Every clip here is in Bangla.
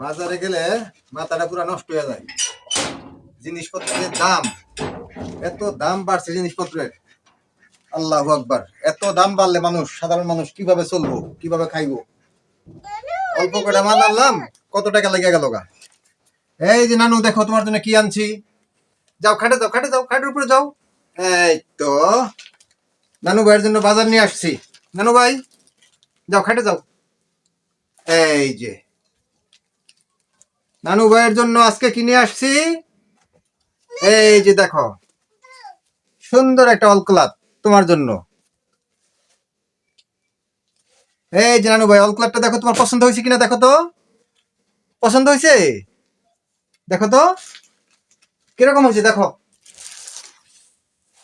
বাজারে গেলে মাথাটা পুরো নষ্ট হয়ে যায়। জিনিসপত্রের দাম, এত দাম বাড়ছে জিনিসপত্রের। আল্লাহ আকবার, এত দাম বাড়লে মানুষ, সাধারণ মানুষ কীভাবে চলবো, কীভাবে খাইবো? অল্প করে মাল আনলাম, কত টাকা লেগে গেল গা? এই যে নানু, দেখো তোমার জন্য কি আনছি? যাও, খাটে যাও খাটে যাও, খাটের উপরে যাও। এই তো, নানু ভাইয়ের জন্য বাজার নিয়ে আসছি। নানু ভাই, যাও, খাটে যাও। এই যে নানু ভাইয়ের জন্য আজকে কিনে আসছি। এই যে দেখো, সুন্দর একটা অলক্লাত তোমার জন্য। এই যে নানু ভাই অলক্লাতটা দেখো তোমার পছন্দ হয়েছে কিনা দেখো তো। পছন্দ হয়েছে? দেখো তো। কীরকম হয়েছে দেখো?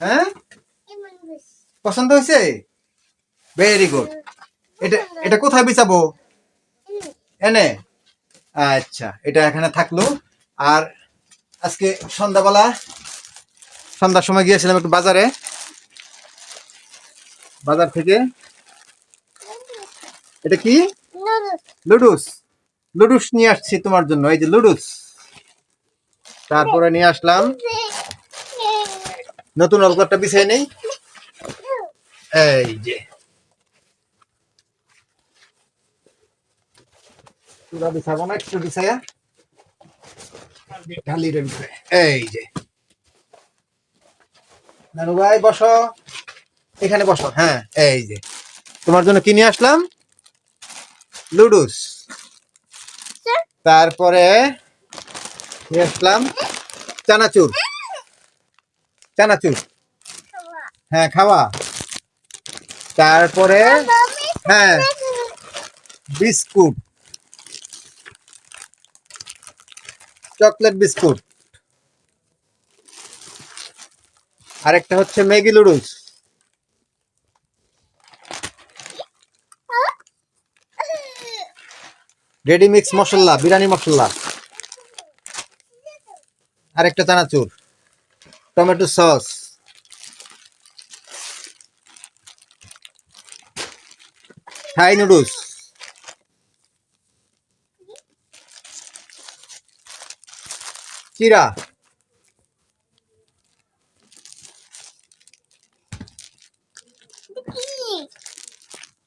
হ্যাঁ? পছন্দ হয়েছে? ভেরি গুড এটা এটা কোথায় বিছাবো? এনে। আচ্ছা এটা এখানে থাকল। আর আজকে সন্ধ্যাবেলা, সন্ধ্যার সময় গিয়েছিলাম একটু বাজারে। বাজার থেকে। এটা কি? লুডুস। লুডুস নিয়ে আসছি তোমার জন্য, এই যে লুডুস। তারপরে নিয়ে আসলাম। নতুন অলকারটা বিছাই নেই। এই যে। পুরা বিছাবো না একটু বিছায়া। ঢালির এই যে। নানু ভাই বসো। এখানে বসো হ্যাঁ এই যে। তোমার জন্য কিনে আসলাম? লুডুস তারপরে আসলাম চানাচুর। চানাচুর। হ্যাঁ খাওয়া। তারপরে হ্যাঁ। বিস্কুট। Chocolate biscuit. আরেকটা হচ্ছে ম্যাগি লুডুস রেডি মিক্স মশলা, বিরিয়ানি মশলা। আরেকটা chanachur, tomato sauce. Thai noodles. চিরা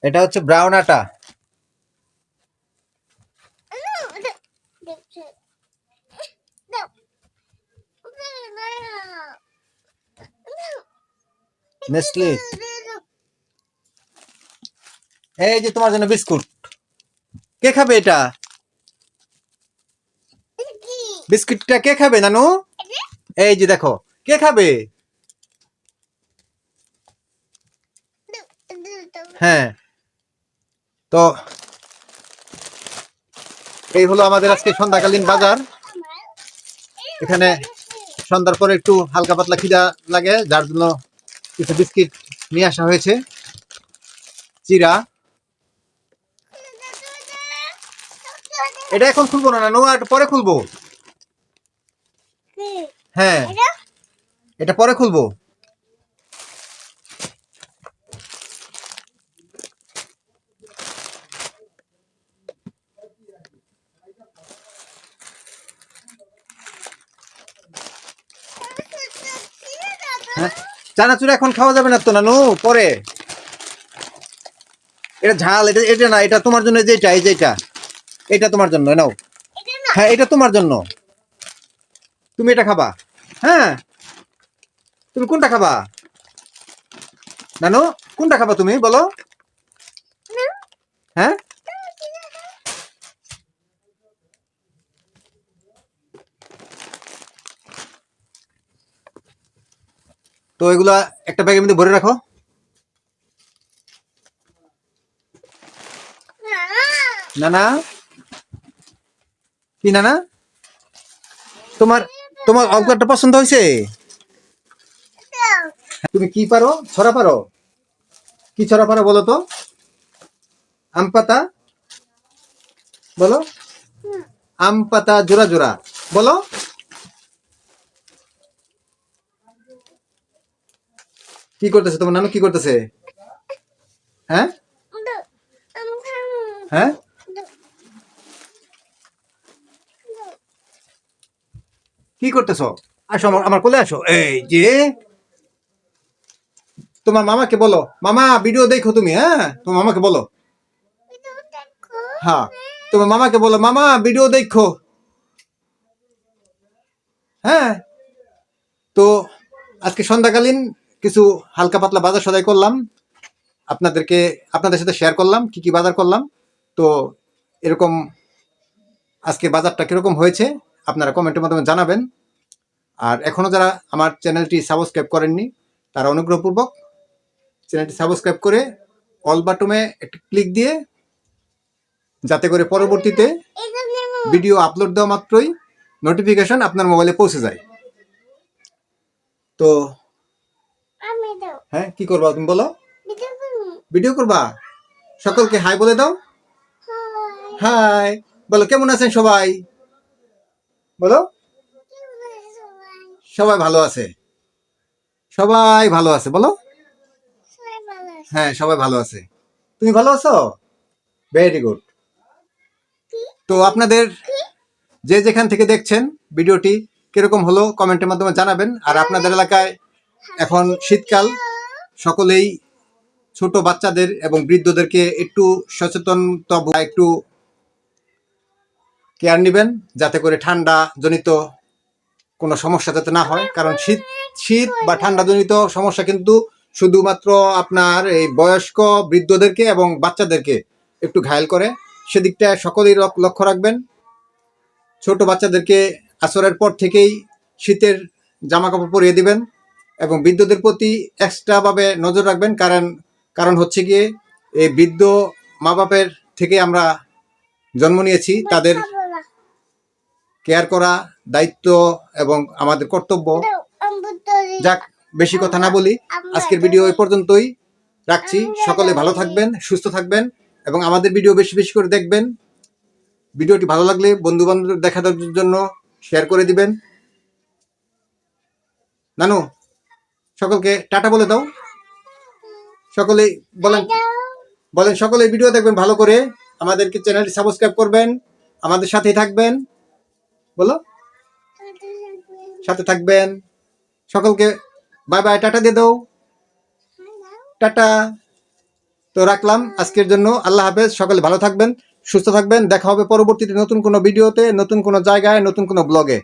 এটা হচ্ছে ব্রাউন আটা। নেসলে। এই যে তোমার জন্য বিস্কুট। কে খাবে এটা? বিস্কুটটা কে খাবে, নানু? এই যে দেখো, কে খাবে? হ্যাঁ। তো এই হলো আমাদের আজকে সন্ধ্যাকালীন বাজার। এখানে সন্ধ্যার পরে একটু হালকা পাতলা খিদা লাগে, যার জন্য কিছু বিস্কিট নিয়ে আসা হয়েছে। চিরা। এটা এখন খুলবো না, নানু? আর পরে খুলবো। হ্যাঁ। এটা? পরে খুলবো। হ্যাঁ চানাচুর এখন খাওয়া যাবে না তো নানু পরে। এটা ঝাল এটা এটা না এটা তোমার জন্য যেটা এই যেটা এটা তোমার জন্য নাও। হ্যাঁ এটা তোমার জন্য। তুমি এটা খাবা। হ্যাঁ? তুমি কোনটা খাবা? নানু, কোনটা খাবা তুমি, বলো? হ্যাঁ? তো এগুলা একটা ব্যাগের মধ্যে ভরে রাখো। নানা? কি নানা? তোমার তোমার অঙ্কটা পছন্দ হয়েছে? তুমি কি পারো? ছড়া পারো? কি ছড়া পারো বলো তো? আম পাতা? বলো? আম পাতা জোড়া জোড়া। বলো? কি করতেছে তোমার নানু? কি করতেছে? হ্যাঁ? হ্যাঁ? কি করতেছো? আসো আমার আমার কোলে আসো। এই যে, তোমার মামাকে বলো। মামা ভিডিও দেখো তুমি হ্যাঁ? তোমার মামাকে বলো। হ্যাঁ তোমার মামাকে বলো। মামা ভিডিও দেখো। হ্যাঁ? তো, আজকে সন্ধ্যাকালীন কিছু হালকা পাতলা বাজার সদাই করলাম। আপনাদেরকে, আপনাদের সাথে শেয়ার করলাম, কি কি বাজার করলাম। তো, এরকম আজকে বাজারটা কীরকম হয়েছে আপনারা কমেন্টের মাধ্যমে জানাবেন। আর এখনও যারা আমার চ্যানেলটি সাবস্ক্রাইব করেননি তারা অনুগ্রহপূর্বক চ্যানেলটি সাবস্ক্রাইব করে অল বাটমে একটি ক্লিক দিয়ে যাতে করে পরবর্তীতে ভিডিও আপলোড দেওয়া মাত্রই নোটিফিকেশন আপনার মোবাইলে পৌঁছে যায়। তো হ্যাঁ কি করবা তুমি বলো? ভিডিও করবা। সকলকে হাই বলে দাও। হাই বলো কেমন আছেন সবাই? বলো। সবাই ভালো আছে? সবাই ভালো আছে, বলো। হ্যাঁ সবাই ভালো আছে। তুমি ভালো আছো? ভেরি গুড তো আপনাদের যে যেখান থেকে দেখছেন ভিডিওটি কীরকম হলো কমেন্টের মাধ্যমে জানাবেন। আর আপনাদের এলাকায় এখন শীতকাল, সকলেই ছোট বাচ্চাদের এবং বৃদ্ধদেরকে একটু সচেতনতা একটু কেয়ার নেবেন যাতে করে ঠান্ডা জনিত কোনো সমস্যা যাতে না হয়। কারণ শীত শীত বা ঠান্ডা জনিত সমস্যা কিন্তু শুধুমাত্র আপনার এই বয়স্ক বৃদ্ধদেরকে এবং বাচ্চাদেরকে একটু ঘায়ল করে। সেদিকটা সকলেই লক্ষ্য রাখবেন। ছোট বাচ্চাদেরকে আসরের পর থেকেই শীতের জামা কাপড় পরিয়ে দিবেন এবং বৃদ্ধদের প্রতি এক্সট্রাভাবে নজর রাখবেন। কারণ কারণ হচ্ছে গিয়ে এই বৃদ্ধ মা বাপের থেকে আমরা জন্ম নিয়েছি। তাদের কেয়ার করা, দায়িত্ব এবং আমাদের কর্তব্য। যাক, বেশি কথা না বলি, আজকের ভিডিও এই পর্যন্তই। রাখছি, সকলে ভালো থাকবেন, সুস্থ থাকবেন এবং আমাদের ভিডিও বেশি বেশি করে দেখবেন। ভিডিওটি ভালো লাগলে বন্ধু বান্ধব দেখার জন্য শেয়ার করে দিবেন। নানু, সকলকে টাটা বলে দাও। সকলে বলেন বলেন সকলে ভিডিও দেখবেন ভালো করে। আমাদেরকে চ্যানেলটি সাবস্ক্রাইব করবেন, আমাদের সাথেই থাকবেন। বলো। সাথে থাকবেন। সকলকে বাই বাই টাটা দিয়ে দাও। টাটা। তো রাখলাম আজকের জন্য। আল্লাহ হাফেজ, সকলে ভালো থাকবেন, সুস্থ থাকবেন। দেখা হবে পরবর্তীতে নতুন কোনো ভিডিওতে, নতুন কোনো জায়গায়, নতুন কোনো ব্লগে